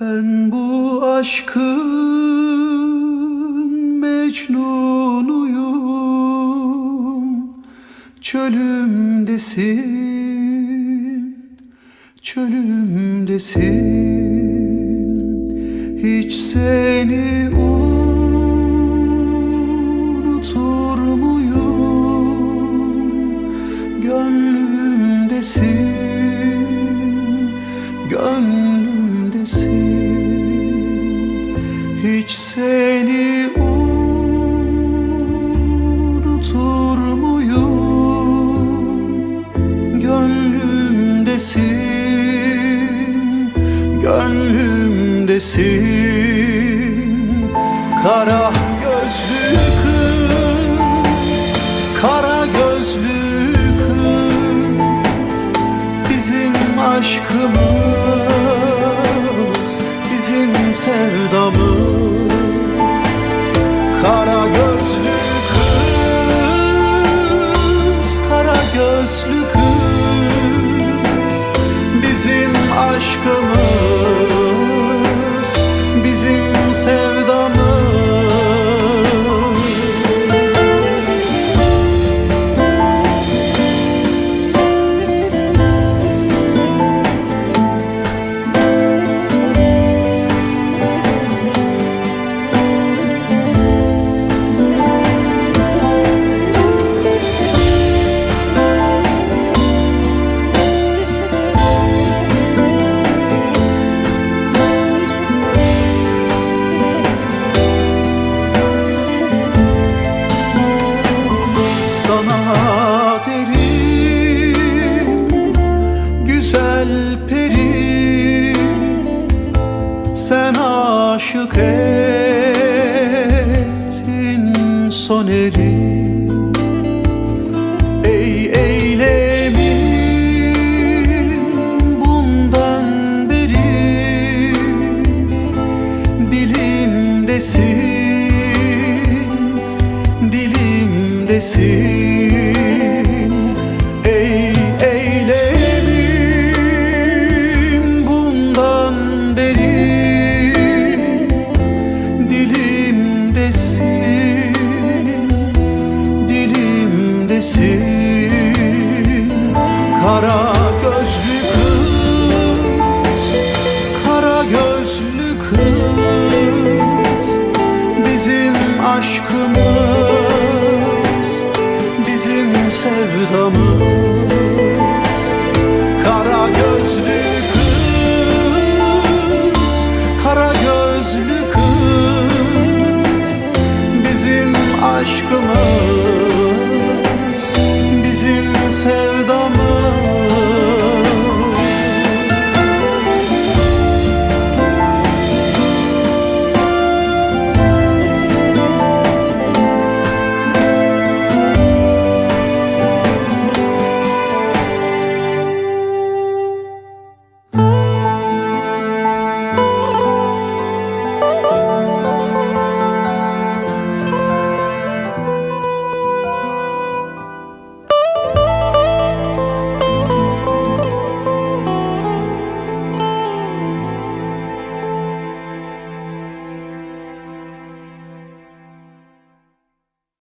Ben bu aşkın mecnunuyum. Çölümdesin, çölümdesin Hiç seni unutur muyum? Gönlümdesin, gönlümdesin Gönlümdesin, Kara gözlü kız, kara gözlü kız. Bizim aşkımız, bizim sevdamız. Kara gözlü kız, kara gözlü kız. Bizim aşkımız, aşık ettin soneri. Ey eylemin bundan beri dilimdesin dilimdesin misin? Kara gözlü kız, kara gözlü kız Bizim aşkımız, bizim sevdamız Kara gözlü his head.